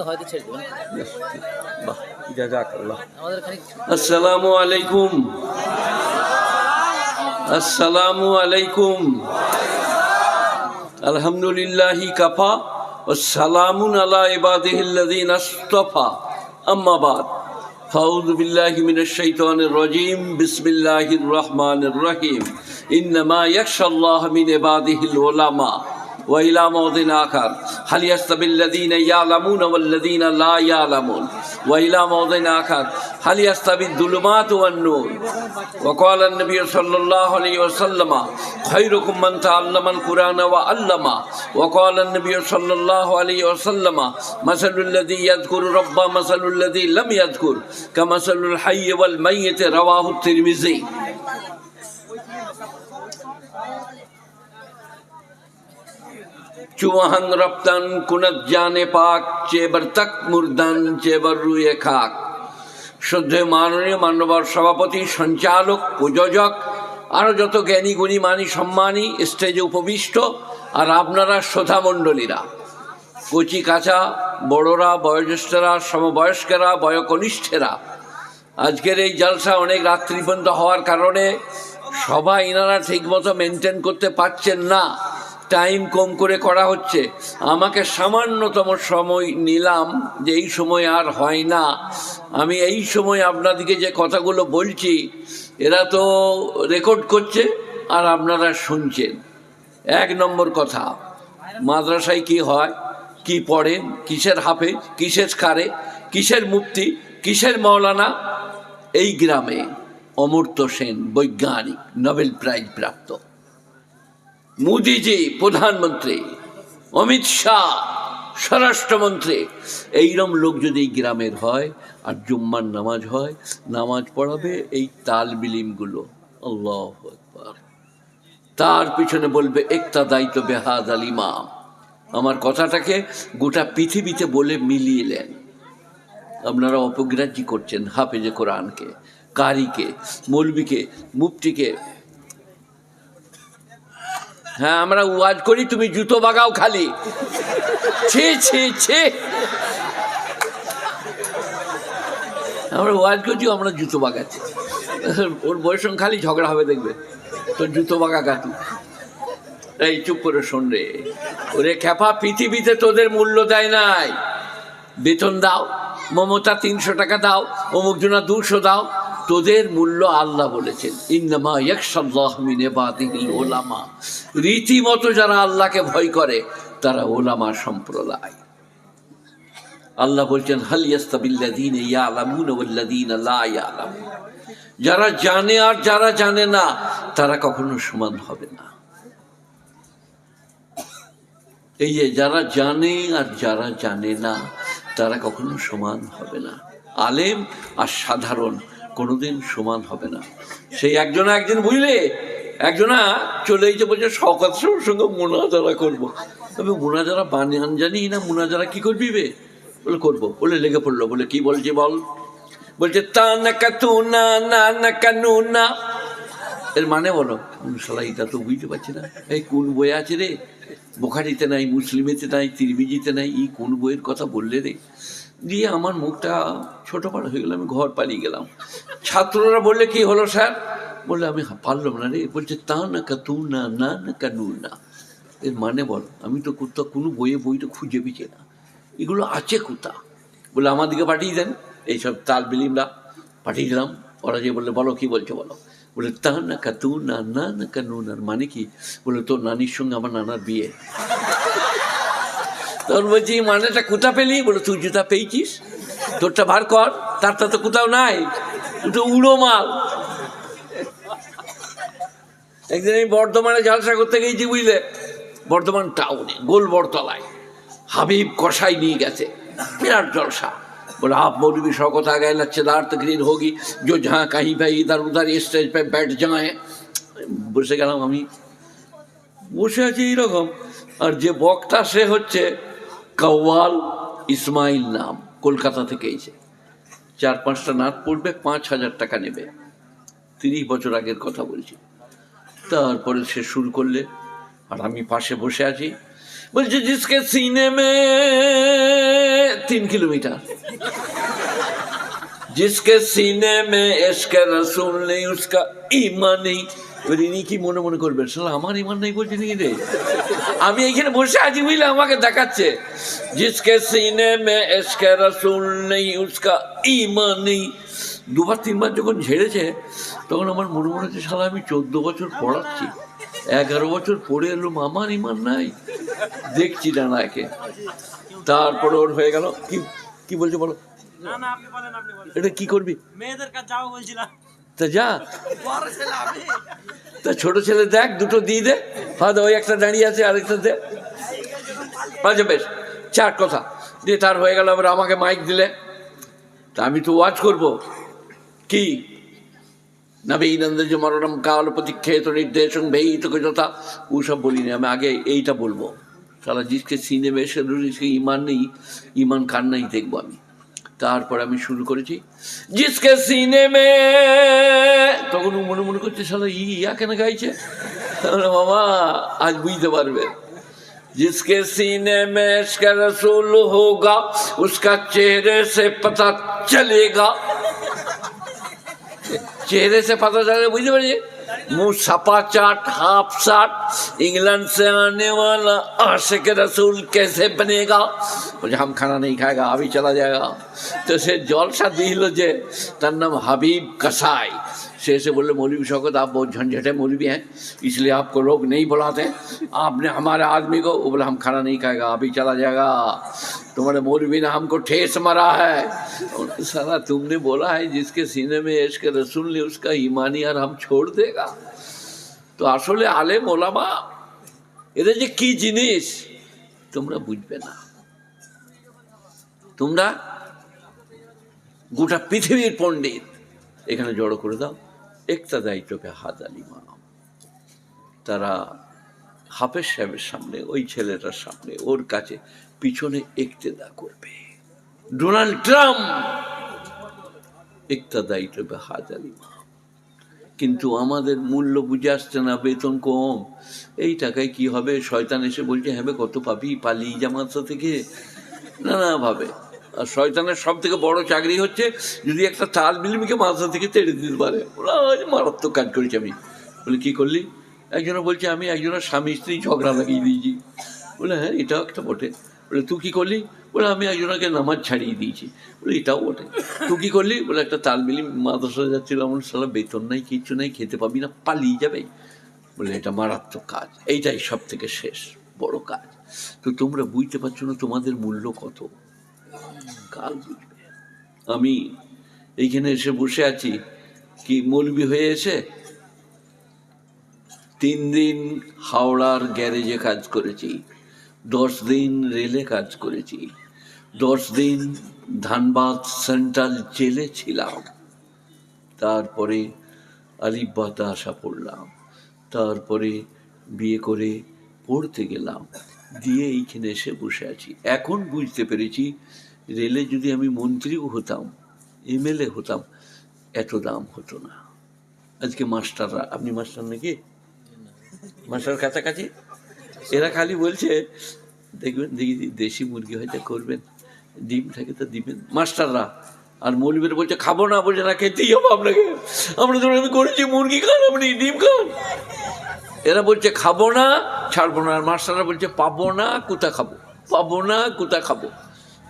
হয়তো ছেড়ে দেবেন। বাহ জাজাকাল্লাহ। আসসালামু আলাইকুম। আসসালামু আলাইকুম। আলহামদুলিল্লাহি কাফা সালামুন আলা ইবাদিহিল্লাযিন আস্তফা। আম্মা বাদ। ফাউযু বিল্লাহি মিনাশ শাইতানির রাজীম। বিসমিল্লাহির রহমানির রহিম। ইন্নামা ইয়াখশাল্লাহ মিন ইবাদিহিল উলামা। وإلى موضع آخر هل يستوي الذين يعلمون والذين لا يعلمون وإلى موضع آخر هل يستوي الظلمات والنور وقال النبي صلى الله عليه وسلم خيركم من تعلم القرآن وعلم وقال النبي صلى الله عليه وسلم مثل الذي يذكر رب مثل الذي لم يذكر كمثل الحي والميت رواه الترمذي চুয়াহান রপ্তান কুনত জানে পাক চেবার তক মুরদান চেবার রুয়ে খাক শুদ্ধ মাননীয় মান্যবর সভাপতি সঞ্চালক প্রযোজক আরও যত জ্ঞানী গুণী মানি সম্মানী স্টেজে উপবিষ্ট আর আপনারা শ্রোতামণ্ডলীরা কচি কাঁচা বড়রা বয়োজ্যেষ্ঠরা সমবয়স্কেরা বয়কনিষ্ঠেরা আজকের এই জলসা অনেক রাত্রি পর্যন্ত হওয়ার কারণে সবাই ইনারা ঠিকমতো মেনটেন করতে পারছেন না। টাইম কম করে করা হচ্ছে। আমাকে সামান্যতম সময় নিলাম, যে এই সময় আর হয় না। আমি এই সময় আপনাদিকে যে কথাগুলো বলছি, এরা তো রেকর্ড করছে আর আপনারা শুনছেন। এক নম্বর কথা, মাদ্রাসায় কি হয়, কি পড়ে, কিসের হাফেজ, কিসের কারে কিসের মুক্তি কিসের মৌলানা এই গ্রামে অমর্ত্য সেন, বৈজ্ঞানিক, নোবেল প্রাইজ প্রাপ্ত। মোদিজি, প্রধানমন্ত্রী, অমিত শাহ, স্বরাষ্ট্রমন্ত্রী, এইরম লোক যদি এই গ্রামের হয় আর জুম্মার নামাজ হয়, নামাজ পড়াবে এই তাল বিলিমগুলো। আল্লাহ তার পিছনে বলবে একটা দায়িত্ব বেহাদ আল ইমাম। আমার কথাটাকে গোটা পৃথিবীতে বলে মিলিয়ে নেন। আপনারা অপগ্রাহ্য করছেন হাফেজে কোরআনকে, কারিকে, মৌলবিকে, মুফতিকে হ্যাঁ আমরা ওয়াজ করি, তুমি জুতো বাগাও খালি। ছি ছি ছি। আমরা ওয়াজ করছি, আমরা জুতো বাগাচ্ছি। ওর বয়স খালি ঝগড়া হবে, দেখবে। তোর জুতো বাগা কাটু এই, চুপ করে শোন রে। ওরে খ্যাপা, পৃথিবীতে তোদের মূল্য দেয় নাই। বেতন দাও, মমতা তিনশো টাকা দাও অমুক জনা দুশো দাও। তোদের মূল্য আল্লাহ বলেছেন। ইন্নামা ইয়াকশাল্লাহ মিন ইবাদিহিল ওলামা রীতিমতো যারা আল্লাহকে ভয় করে, তারা ওলামা সম্প্রদায়। আল্লাহ বলছেন, হাল ইয়াস্তাবিল্লাযীনা ইয়ালামুনা ওয়াল্লাযীনা লা ইয়ালামুন। যারা জানে আর যারা জানে না, তারা কখনো সমান হবে না। এই যে যারা জানে আর যারা জানে না, তারা কখনো সমান হবে না। আলেম আর সাধারণ কোনোদিন সমান হবে না। সেই একজনা একদিন বুঝলে, একজনা চলে এসে বলছে সাহেবের সঙ্গে মোনাজারা করব। তবে মোনাজারা বানিয়ান জানি না, মোনাজারা কি করবি বে? বলে, করব। বলে, লেগে পড়ল। বলে, কি বলছে বল? বলছে তা না কাতু না না না কানু না এর মানে বলো শালা এটা তো বুঝতে পারছি না। এই কোন বই আছে রে? বোখারিতে নাই, মুসলিমেতে নাই, তিরমিজিতে নাই ই কোন বইয়ের কথা বললে রে? দিয়ে আমার মুখটা ছোট পাড় হয়ে গেল, আমি ঘর পালিয়ে গেলাম। ছাত্ররা বললে, কি হলো স্যার? বললে, আমি পারলাম না রে। বলছে, তা না কাতু না না না কা কানু না। এর মানে বল, আমি তো কোথাও কোনো বইয়ে বইটা খুঁজে পেছি না। এগুলো আছে কোথা বলে আমার দিকে পাঠিয়ে দেন। এইসব তাল বিলিমরা পাঠিয়ে দিলাম। ওরা যে বললে, বলো, কি বলছো বলো? বলে তা না কাতু না না না কানুন আর মানে কি? বলে তোর নানির সঙ্গে আমার নানার বিয়ে। তোর বলছি এই মানেটা কোথা পেলি বলে তুই জুতা পেয়েছিস তোরটা বার কর তারটা তো কোথাও নাই তুই তো উড়ো মাল একদিন আমি বর্ধমানে জলসা করতে গেছি বুঝলে বর্ধমান টাউনে গোল বরতলায় হাবিব কষাই নিয়ে গেছে বিরাট জলসা बोला आप मौलवी शौकत आ गए लच्छेदार तकरीर होगी जो जहाँ कहीं पे इधर उधर स्टेज पे बैठ जाए বসে গেলাম আমি বসে আছি এইরকম আর যে বক্তা সে হচ্ছে কাওয়াল ইসমাইল নাম কলকাতা থেকে এসে চার পাঁচটা নাট পড়বে পাঁচ হাজার টাকা নেবে তিরিশ বছর আগের কথা বলছি তারপরে সে শুরু করলে আর আমি পাশে বসে আছি বলছে জিসকে সিনে মে তিন কিলোমিটার जिसके सीने में इश्क रसूल नहीं उसका ईमान नहीं এবার ইনি কি মনে মনে করবেন? শালা আমার ইমান নেই বলছে নাকি রে? আমি এইখানে বসে আছি বুঝলে আমাকে দেখাচ্ছে। জিসকে সিনে মে ইশকে রসুল নেই উসকা ইমান নেই। দুবার তিনবার যখন ঝেড়েছে তখন আমার মনে মনে হচ্ছে শালা আমি চোদ্দ বছর পড়াচ্ছি। এগারো বছর পড়ে এলুম আমার ইমান নাই। দেখছি ডানাকে তারপরে ওর হয়ে গেল কি কি বলছে বলো? এটা কি করবি? মেয়েদের কাছে যাব বলছিলাম। তা যা। তা ছোট ছেলে দেখ, দুটো দিয়ে দে। হয়তো ওই একটা দাঁড়িয়ে আছে আরেকটা দে। আচ্ছা বেশ। চার কথা। দিয়ে তার হয়ে গেল আবার আমাকে মাইক দিলে। তা আমি তো ওয়াচ করব। কি? নবীনন্দ যে মরণম কাল প্রতীক্ষেত নির্দেশন ভেয়িত যথা ওসব বলিনি, আমি আগে এইটা বলব। সারা জিসকে সিনেমা জিসকে ইমান নেই, ইমান কার নাই দেখব আমি। তারপর আমি শুরু করেছি জিসকে সিনেমে তখন ও মনে মনে করছে সালা ই ইয়া কেন গাইছে আমরা মামা আজ বুঝতে পারবে जिसके सीने में इश्क रसूल होगा उसका चेहरे से पता चलेगा चेहरे से पता चलेगा बुझते पारिए मुंह सपा चाट हाफ साट इंग्लैंड से आने वाला आशिक रसूल कैसे बनेगा मुझे हम खाना नहीं खाएगा अभी चला जाएगा तो से जलसा दिल जे तार नाम हबीब कसाई से ऐसे बोले मौलवी शौकत आप बहुत झंझटे मौलवी हैं इसलिए आपको लोग नहीं बुलाते आपने हमारे आदमी को वो बोला हम खाना नहीं खाएगा अभी चला जाएगा तुम्हारे मौलवी ने हमको ठेस मारा है और साला तुमने बोला है जिसके सीने में इश्क रसूल ने उसका ईमानी और हम छोड़ देगा তো আসলে আলেম ওলামা এদের যে কি জিনিস? তোমরা বুঝবে না। তোমরা গোটা পৃথিবীর পণ্ডিত, এখানে জড়ো করে দাও। একটা দায়িত্বকে হাত আলী মানাও তারা হাফেজ সাহেবের সামনে, ওই ছেলেটার সামনে, ওর কাছে পিছনে একতেদা করবে। Donald Trump! একটা দায়িত্বকে হাত আলী মানাও কিন্তু আমাদের মূল্য বুঝে আসছে না, বেতন কম। এই টাকায় কি হবে? শয়তান এসে বলছে হ্যাঁ কত পাবি? পালিয়ে জামাতা থেকে। না না ভাবে। আর শয়তানের সব থেকে বড় চাকরি হচ্ছে যদি একটা তাল বিলিমিকে মাথা থেকে তেড়ে দিতে পারে। ওরা মারাত্মক কাজ করেছি আমি। বলে, কি করলি? একজনে বলছে, আমি একজনের স্বামী স্ত্রী ঝগড়া লাগিয়ে দিয়েছি। বলে হ্যাঁ এটাও একটা বটে। বলে, তুই কি করলি? বলে, আমি একজনকে নামাজ ছাড়িয়ে দিয়েছি। বলে, এটাও বটে। তুই কি করলি? বলে, একটা তাল মিলি মাদ্রাসা যাচ্ছিল আমার সালা বেতন নাই, কিচ্ছু নাই, খেতে পাবি না, পালিয়ে যাবে। বলে, এটা মারাত্মক কাজ, এইটাই সব থেকে শেষ, বড় কাজ। তো তোমরা বুঝতে পারছ না তোমাদের মূল্য কত? কাল বুঝবে। আমি এইখানে এসে বসে আছি। কি মৌলবি হয়ে এসে? তিন দিন হাওড়ার গ্যারেজে কাজ করেছি। দশ দিন রেলে কাজ করেছি। দশ দিন ধানবাদ সেন্ট্রাল জেলে ছিলাম। তারপরে আলিব্বাতে আসা পড়লাম। তারপরে বিয়ে করে পড়তে গেলাম। দিয়ে এইখানে এসে বসে আছি। এখন বুঝতে পেরেছি, রেলে যদি আমি মন্ত্রীও হতাম, এমএলএ হতাম, এত দাম হতো না। আজকে মাস্টাররা, আপনি মাস্টার নাকি? মাস্টার কাছাকাছি? এরা খালি বলছে, দেখবেন, দেখি দেশি মুরগি হয়তো করবেন। ডিম থাকে তো দিবেন মাস্টাররা। আর মৌলবীরা বলছে, খাব না। বলছে, না, খেতেই হবে আপনাকে। আমরা আমি করেছি মুরগি, খান আপনি ডিম খান। এরা বলছে, খাব না, ছাড়বো না। আর মাস্টাররা বলছে, পাবো না কোথা খাব। পাবো না কোথা খাব।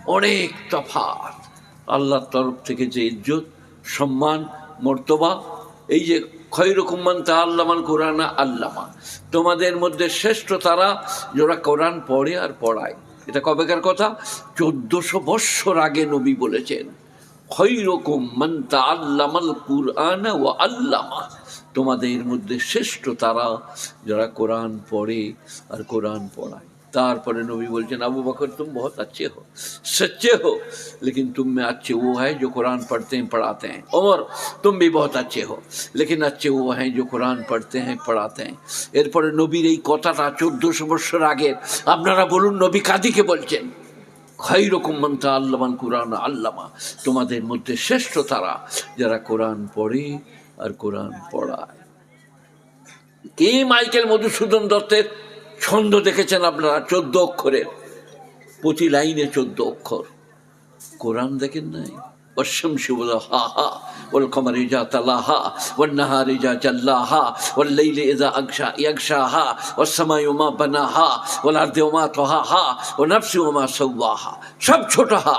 অনেক তফাৎ। আল্লাহর তরফ থেকে যে ইজ্জত, সম্মান, মর্তবা, এই যে খৈরকুম্মান তা আল্লামান কোরআনা আল্লামা। তোমাদের মধ্যে শ্রেষ্ঠ তারা, যারা কোরআন পড়ে আর পড়ায়। এটা কবেকার কথা? চোদ্দশো বৎসর আগে নবী বলেছেন খৈরকুম মান তা আল্লামাল কুরআনা ও আল্লামা। তোমাদের মধ্যে শ্রেষ্ঠ তারা, যারা কোরআন পড়ে আর কোরআন পড়ায়। तारपर नबी बोलते अबू बकर तुम बहुत अच्छे हो सच्चे हो लेकिन तुम में अच्छे वो है जो कुरान पढ़ते हैं पढ़ाते हैं उमर तुम भी बहुत अच्छे हो लेकिन अच्छे वो हैं जो कुरान पढ़ते हैं पढ़ाते हैं এরপরে নবীর এই কথাটা চোদ্দশো বৎসর আগের আপনারা বলুন নবী কাদিকে বলছেন খৈরকম মন্ত্রা আল্লামান কোরআন আল্লামা তোমাদের মধ্যে শ্রেষ্ঠ তারা যারা কোরআন পড়ে আর কোরআন পড়ায় কে মাইকেল মধুসূদন দত্তের ছন্দ দেখেছেন আপনারা চোদ্দ অক্ষরের প্রতি লাইনে চোদ্দ অক্ষর কোরআন দেখেন নাই والشمس وضحاها والقمر إذا تلاها والنهار إذا جلاها والليل إذا أغشى يغشاها والسماء وما بناها والأرض وما طهاها ونفس وما سواها সব ছোটহা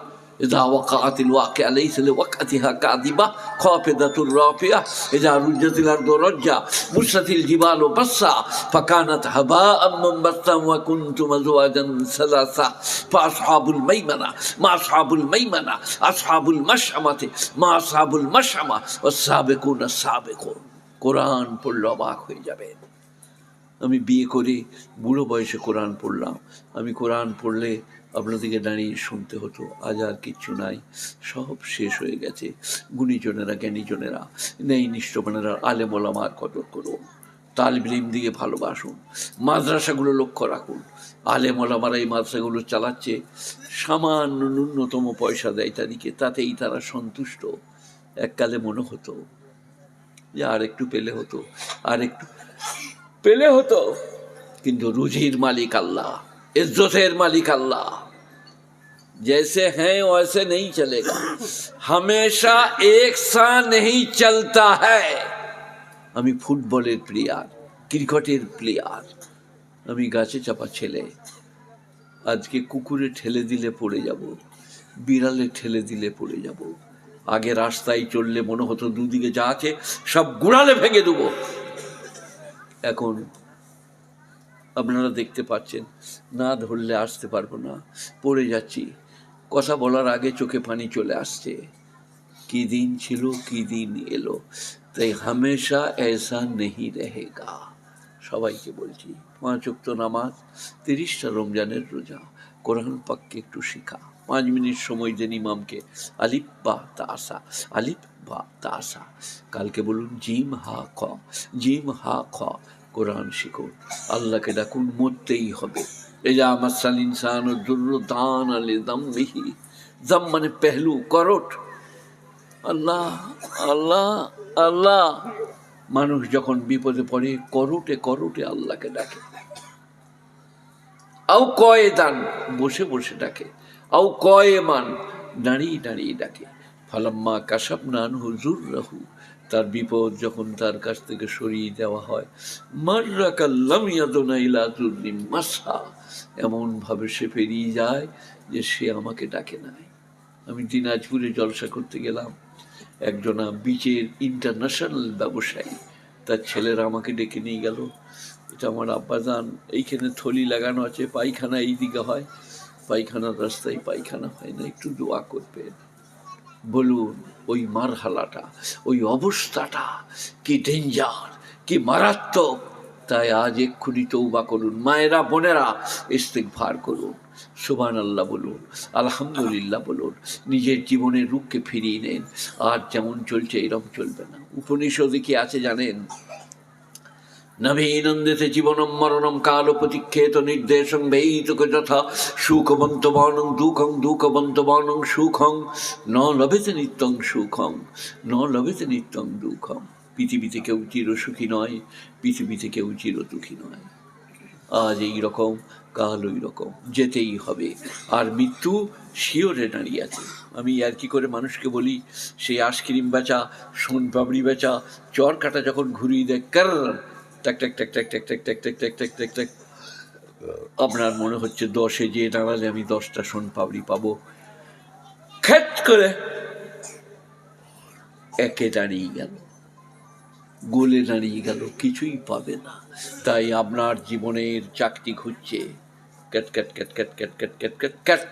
إذا وقعت الواقعة ليس لوقعتها كاذبة خافضة رافعة إذا رجت الأرض رجا بست الجبال بصا فكانت هباء منبثا وكنتم أزواجا ثلاثة فأصحاب الميمنة ما أصحاب الميمنة أصحاب المشأمة ما أصحاب المشأمة والسابقون السابقون কোরআন পড়লে অবাক হয়ে যাবেন আমি বিয়ে করে বুড়ো বয়সে কোরআন পড়লাম আমি কোরআন পড়লে আপনাদেরকে দাঁড়িয়ে শুনতে হতো, আজ আর কিচ্ছু নাই, সব শেষ হয়ে গেছে। গুণীজনেরা, জ্ঞানীজনেরা নেই নিষ্ঠমানেরা আলেমোলামার কদর করুন। তালবিলিম দিয়ে ভালোবাসুন। মাদ্রাসাগুলো লক্ষ্য রাখুন। আলেমোলামারা এই মাদ্রাসাগুলো চালাচ্ছে। সামান্য ন্যূনতম পয়সা দেয় তাদেরকে, তাতেই তারা সন্তুষ্ট। এককালে মনে হতো, যে আর একটু পেলে হতো, আর একটু পেলে হতো, কিন্তু রুজির মালিক আল্লাহ। ইজ্জতের মালিক আল্লাহ जैसे हैं वैसे नहीं चलेगा हमेशा एक सा नहीं चलता है আমি ফুটবলের প্লেয়ার ক্রিকেটের প্লেয়ার আমি গাছে চাপা ছেলে আজকে কুকুরে ঠেলে দিলে পড়ে যাব বিড়ালে ঠেলে দিলে পড়ে যাব আগে রাস্তায় চললে মনে হতো দুদিকে যা আছে সব গুড়ালে ভেঙে দেবো এখন আপনারা দেখতে পাচ্ছেন। না ধরলে আসতে পারব না। পড়ে যাচ্ছি। কথা বলার আগে চোখে পানি চলে আসছে। কি দিন ছিল, কি দিন এলো। তাই হামেশা এসা নেই রহেগা। সবাইকে বলছি পাঁচ উক্ত নামাজ, তিরিশটা রমজানের রোজা। কোরআন পাককে একটু শেখা। পাঁচ মিনিট সময় দেন ইমামকে। আলিফ, বা তাসা আলিফ, বা তাসা কালকে বলুন, জিম, হা, খ। জিম, হা, খ। কোরআন শিখুন আল্লাহকে ডাকুন, মরতেই হবে। ইনসান দুর্র দান আলে দম মিহি দম মানে পেহলু, করট। আল্লাহ আল্লাহ আল্লাহ। মানুষ যখন বিপদে পড়ে, করোটে করোটে আল্লাহকে ডাকে। আও কয়ে দান বসে বসে ডাকে। আও কয়ে মান দাঁড়িয়ে দাঁড়িয়ে ডাকে। ফালাম্মা কাশাব নান হুজুর রাহু তার বিপদ যখন তার কাছ থেকে সরিয়ে দেওয়া হয়। মার্রা কাল্লাম ইয়াদনা মাসা এমনভাবে সে পেরিয়ে যায় যে সে আমাকে ডাকে নাই আমি দিনাজপুরে জলসা করতে গেলাম। একজনা বিচের ইন্টারন্যাশনাল ব্যবসায়ী, তার ছেলেরা আমাকে ডেকে নিয়ে গেল। এটা আমার আব্বাজান। এইখানে থলি লাগানো আছে, পায়খানা এই দিকে হয়। পায়খানার রাস্তায় পায়খানা হয় না, একটু দোয়া করবেন। বলুন ওই মারহালাটা, ওই অবস্থাটা কি ডেঞ্জার কি মারাত্মক। তাই আজ এক্ষুনি তৌবা করুন। মায়েরা, বোনেরা ইস্তেকভার করুন। সুবান আল্লাহ বলুন, আলহামদুলিল্লাহ বলুন, নিজের জীবনের রূপকে ফিরিয়ে নেন। আর যেমন চলছে এরকম চলবে না। উপনিষদে কি আছে জানেন? নবীনন্দিতে জীবনম মরণম কাল প্রতিক্ষেত নির্দেশং বেইতুক যথা সুখবন্ত বনং দুঃখং দুঃখবন্ত বনং সুখং। ন লভেতে নিত্যং সুখং, ন লভেতে নিত্যং দুঃখং। পৃথিবীতে কেউ চির সুখী নয়, পৃথিবীতে কেউ চির দুঃখী নয়। আজ এই রকম, কাল ওই রকম, যেতেই হবে। আর মৃত্যু শিওরে দাঁড়িয়ে আছে। আমি আর কি করে মানুষকে বলি, সেই আইসক্রিম বেচা সোন পাবড়ি বেচা চর কাটা যখন ঘুরিয়ে দেয় কার টাক টাক টাক টাক টাক টাক টাক টাক টাক টাক টাক টাক আপনার মনে হচ্ছে দশে যে দাঁড়ালে আমি দশটা সোন পাবড়ি পাবো খ্যাট করে একে দাঁড়িয়ে গেল গোলে দাঁড়িয়ে গেল কিছুই পাবে না তাই আপনার জীবনের চাকতি ঘুরছে ক্যাট ক্যাট ক্যাট ক্যাট ক্যাট ক্যাট ক্যাট ক্যাট ক্যাট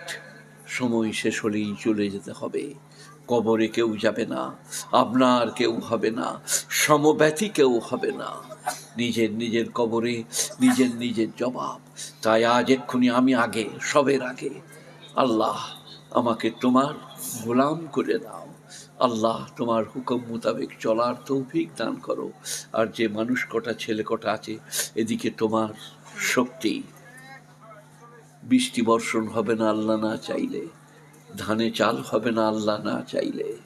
সময় শেষ হলেই চলে যেতে হবে কবরে কেউ যাবে না, আপনার কেউ হবে না, সমব্যথী কেউ হবে না। নিজের নিজের কবরে নিজের নিজের জবাব। তাই আজ এক্ষুনি আমি আগে, সবের আগে, আল্লাহ আমাকে তোমার গোলাম করে দাও। আল্লাহ তোমার হুকুম মোতাবেক চলার তৌফিক দান করো। আর যে মানুষ কটা ছেলে কটা আছে, এদিকে তোমার শক্তি। বৃষ্টি বর্ষণ হবে না আল্লাহ না চাইলে। ধানে চাল হবে না, আল্লাহ না চাইলে।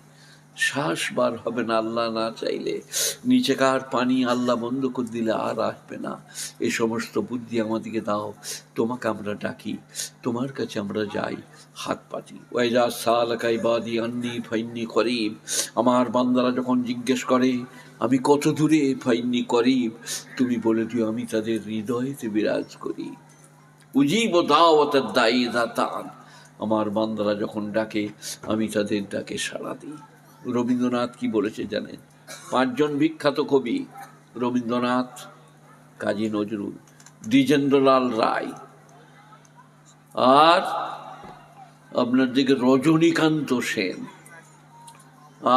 শ্বাস বার হবে না, আল্লাহ না চাইলে। নিচেকার পানি আল্লাহ বন্ধ করে দিলে আর আসবে না। এ সমস্ত বুদ্ধি আমাদেরকে দাও। তোমাকে আমরা ডাকি। তোমার কাছে আমরা যাই, হাত পাতি। ওয়াইজা সালাকাই বাদি আন্নি ফাইন্নি করিব। আমার বান্দারা যখন জিজ্ঞেস করে, আমি কত দূরে ফাইন্নি করিব? তুমি বলে দিও, আমি তাদের হৃদয়েতে বিরাজ করি। উজিব দাওয়াতের দায়ী দাতান আমার বান্দারা যখন ডাকে, আমি তাদের ডাকে সাড়া দিই। রবীন্দ্রনাথ কি বলেছে জানেন? পাঁচজন বিখ্যাত কবি, রবীন্দ্রনাথ, কাজী নজরুল, দ্বিজেন্দ্রলাল রায় আর আপনার দিকে রজনীকান্ত সেন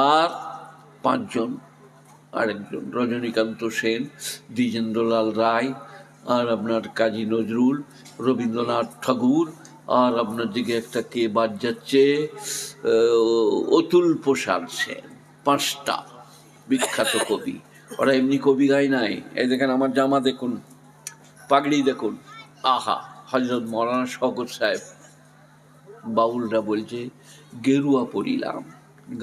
আর পাঁচজন, আরেকজন, রজনীকান্ত সেন, দ্বিজেন্দ্রলাল রায় আর আপনার কাজী নজরুল, রবীন্দ্রনাথ ঠাকুর আর আপনার দিকে একটা কে বাদ যাচ্ছে অতুল প্রসাদ সেন, পাঁচটা বিখ্যাত কবি। ওরা এমনি কবি গায় নাই। এই দেখেন আমার জামা দেখুন, পাগড়ি দেখুন। আহা হজরত মৌলানা শকত সাহেব বাউলরা বলছে, গেরুয়া পড়িলাম,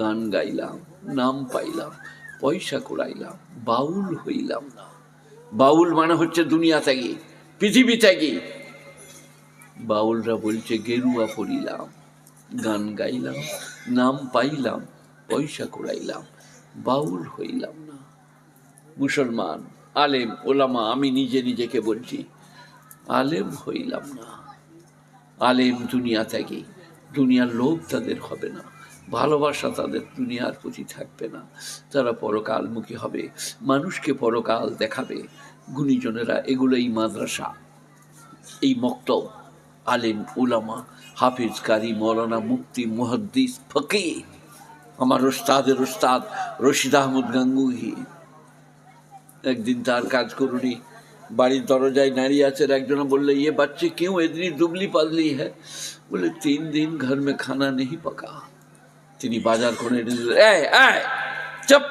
গান গাইলাম, নাম পাইলাম, পয়সা কুড়াইলাম, বাউল হইলাম না। বাউল মানে হচ্ছে দুনিয়া ত্যাগী, পৃথিবী ত্যাগী। বাউলরা বলছে, গেরুয়া পড়িলাম, গান গাইলাম, নাম পাইলাম, পয়সা কুড়াইলাম, বাউল হইলাম না। মুসলমান, আলেম, ওলামা, আমি নিজে নিজেকে বলছি, আলেম হইলাম না। আলেম দুনিয়া থেকে, দুনিয়ার লোভ তাদের হবে না, ভালোবাসা তাদের দুনিয়ার প্রতি থাকবে না। তারা পরকালমুখী হবে, মানুষকে পরকাল দেখাবে, গুণীজনেরা এগুলো এই মাদ্রাসা, এই মক্তব। আলেম উলামা হাফিজ কারি মৌলানা মুফতি মুহাদ্দিস ফকি আমার ওস্তাদের ওস্তাদ রশিদ আহমদ গাঙ্গুহি একদিন তার কাজ করুনি বাড়ির দরজায় নারী আছে একজন বললে ये बच्चे क्यों इतनी दुबली पतली है बोले तीन दिन घर में खाना नहीं पका তিনি বাজার করে এনে দিলেন এই এই চুপ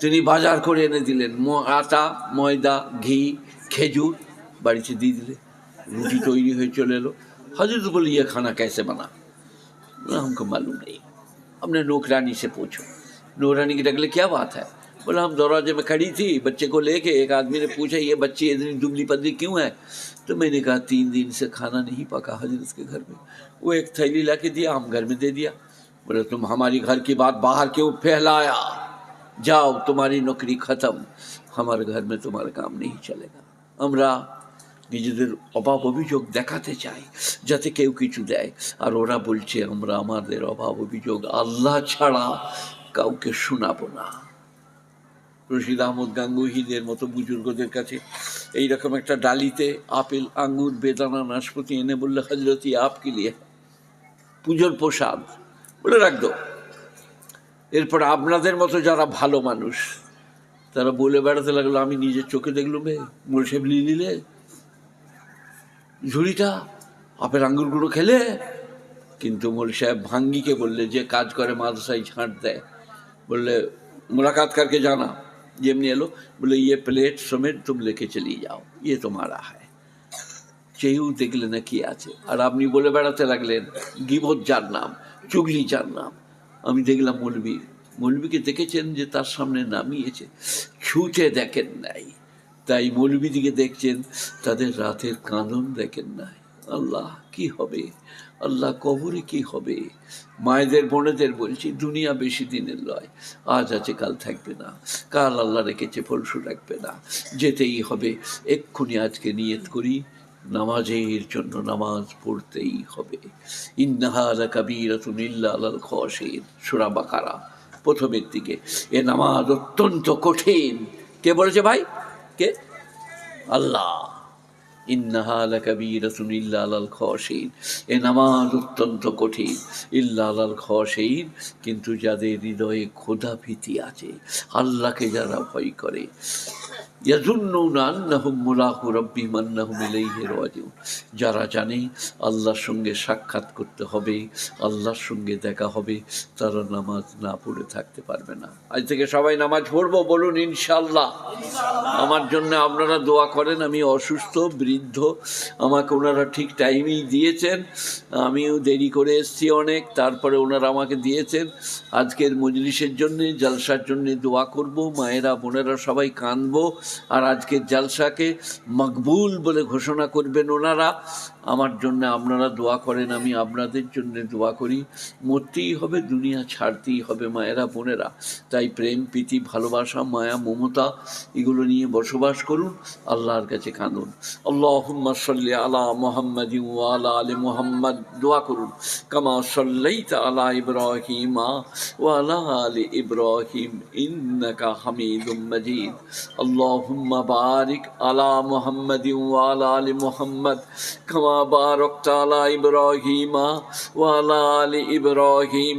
তিনি বাজার করে এনে দিলেন ম- আটা ময়দা ঘি খেজুর বাড়িতে দিয়ে দিলে রুটি তৈরি হয়ে চলে এলো हजरत बोले ये खाना कैसे बना बोला हमको मालूम नहीं हमने नौकरानी से पूछो नौकरानी की डगले क्या बात है बोला हम दरवाजे में खड़ी थी बच्चे को लेके एक आदमी ने पूछा ये बच्ची इतनी दुबली पतली क्यों है तो मैंने कहा तीन दिन से खाना नहीं पका हजरत के घर में वो एक थैली ला के दिया हम घर में दे दिया बोले तुम हमारी घर की बात बाहर क्यों फैलाया जाओ तुम्हारी नौकरी खत्म हमारे घर में तुम्हारा काम नहीं चलेगा আমরা নিজেদের অভাব অভিযোগ দেখাতে চাই, যাতে কেউ কিছু দেয়। আর ওরা বলছে, আমরা আমাদের অভাব অভিযোগ আল্লাহ ছাড়া কাউকে শোনাবো না। রশিদ আহমদ গাঙ্গুহিদের মতো বুজুর্গদের কাছে এইরকম একটা ডালিতে আপেল, আঙুর, বেদানা, নাশপাতি এনে বললে হজরতি আপ লিয়ে? পুজোর প্রসাদ বলে রাখতো এরপর আপনাদের মতো যারা ভালো মানুষ তারা বলে বেড়াতে লাগলো আমি নিজের চোখে দেখলুম বে মুলসেব নিলে ঝুড়িটা আপেল আঙ্গুরগুলো খেলে কিন্তু মোল সাহেব ভাঙ্গিকে বললে যে কাজ করে মাদ্রাসায় ঝাঁট দেয় বললে मुलाकात करके जाना যেমনি এলো বলে ইয়ে প্লেট সমেত তুম লেকে চলিয়ে যাও ইয়ে তোমারা হয় কেউ দেখলে না কি আছে আর আপনি বলে বেড়াতে লাগলেন গিবত যার নাম চুগলি যার নাম আমি দেখলাম মৌলবী মৌলবীকে দেখেছেন যে তার সামনে নামিয়েছে। ছুটে দেখেন নাই। তাই মৌলবী দিকে দেখছেন, তাদের রাতের কাঁদন দেখেন নাই। আল্লাহ, কি হবে? আল্লাহ কবরে কি হবে? মায়েদের, বোনেদের বলছি, দুনিয়া বেশি দিনের লয়। আজ আছে, কাল থাকবে না। কাল আল্লাহ রেখেছে ফলসু রাখবে না। যেতেই হবে, এক্ষুনি আজকে নিয়ত করি, নামাজের জন্য নামাজ পড়তেই হবে। ইন্নাহারা কাবিরাতুন ইল্লা আলাল খসিন সুরা বাকারা। প্রথমের দিকে এ নামাজ অত্যন্ত কঠিন। কে বলেছে ভাই? কে? আল্লাহ। ইন্নাহা কবির ইল্লাল খসিন এ নামাজ অত্যন্ত কঠিন। ইল্লাল খসেন কিন্তু যাদের হৃদয়ে ক্ষোধাভীতি আছে, আল্লাহকে যারা ভয় করে যারা জানে আল্লাহর সঙ্গে সাক্ষাৎ করতে হবে, আল্লাহর সঙ্গে দেখা হবে, তারা নামাজ না পড়ে থাকতে পারবে না। আজ থেকে সবাই নামাজ পড়ব, বলুন ইনশাল্লাহ আমার জন্য আপনারা দোয়া করেন, আমি অসুস্থ, বৃদ্ধ, আমাকে ওনারা ঠিক টাইমেই দিয়েছেন। আমিও দেরি করে এসেছি অনেক, তারপরে ওনারা আমাকে দিয়েছেন। আজকের মজলিসের জন্যে, জলসার জন্যে দোয়া করব, মায়েরা, বোনেরা সবাই কাঁদবো। আর আজকের জালসাকে মকবুল বলে ঘোষণা করবেন ওনারা। আমার জন্য আপনারা দোয়া করেন, আমি আপনাদের জন্য দোয়া করি। মরতেই হবে, দুনিয়া ছাড়তেই হবে, মায়েরা বোনেরা। তাই প্রেম, প্রীতি, ভালোবাসা, মায়া, মমতা, এগুলো নিয়ে বসবাস করুন, আল্লাহর কাছে কাঁদুন। আল্লাহুম্মা সাল্লি আলা মুহাম্মাদি আলা আলি মুহাম্মাদ। দোয়া করুন, কামা সাল্লাইতা আলা ইব্রাহিমা ওয়া আলা ইব্রাহিম, ইন্নাকা হামিদুম মাজিদ। আল্লাহুম্মা বারিক আলা মুহাম্মাদি ওয়া আলা আলি মুহাম্মাদ, কামা আলা ইব্রাহিমা ওয়া আলা আলি ইব্রাহিম।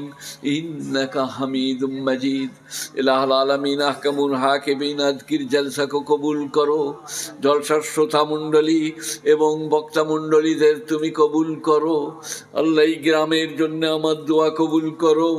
ইন্নাকা হামিদুম মাজিদ। ইলাহুল আলামিন, আহকামুল হাকিমিন আজকের জলসাকে কবুল করো। জলসার শ্রোতা মণ্ডলী এবং বক্তা মণ্ডলীদের তুমি কবুল করো। আল্লাহ গ্রামের জন্য আমার দোয়া কবুল করো।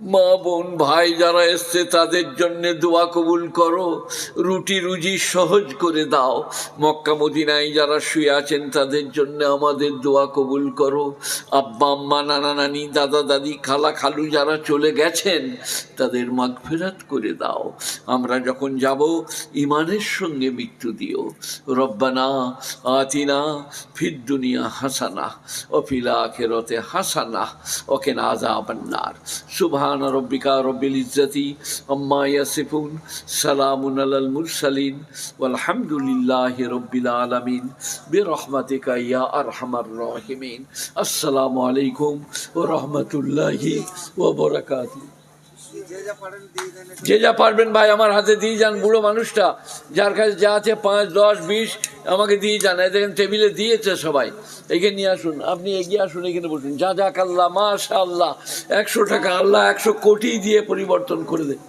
মা বোন, ভাই যারা এসছে, তাদের জন্য দোয়া কবুল করো। রুটি রুজি সহজ করে দাও। মক্কা মদিনায় যারা শুয়ে আছেন, তাদের জন্য আমাদের দোয়া কবুল করো। আব্বা, আম্মা, নানা নানি, দাদা, দাদি, খালা, খালু যারা চলে গেছেন, তাদের মাগফেরাত করে দাও। আমরা যখন যাব ইমানের সঙ্গে মৃত্যু দিও। রব্বানা আতিনা ফিদ দুনিয়া হাসানা, ও ফিলা আখেরতে হাসানা ওকে না আজাবান্নার সুবহান ربك رب العزة আম্মা يصفون সালামুন على মুরসালিন والحمد لله رب العالمين برحمتك আরহামার أرحم আসসালামু আলাইকুম عليكم ورحمة الله বারাকাতুহু যে যা পারবেন ভাই, আমার হাতে দিয়ে যান বুড়ো মানুষটা। যার কাছে যা আছে, পাঁচ, দশ, বিশ, আমাকে দিয়ে যান। দেখেন টেবিলে দিয়েছে সবাই। এখানে নিয়ে আসুন, আপনি এগিয়ে আসুন, এখানে বসুন। যা যাক আল্লাহ মাশা আল্লাহ একশো টাকা, আল্লাহ একশো কোটি দিয়ে পরিবর্তন করে দেয়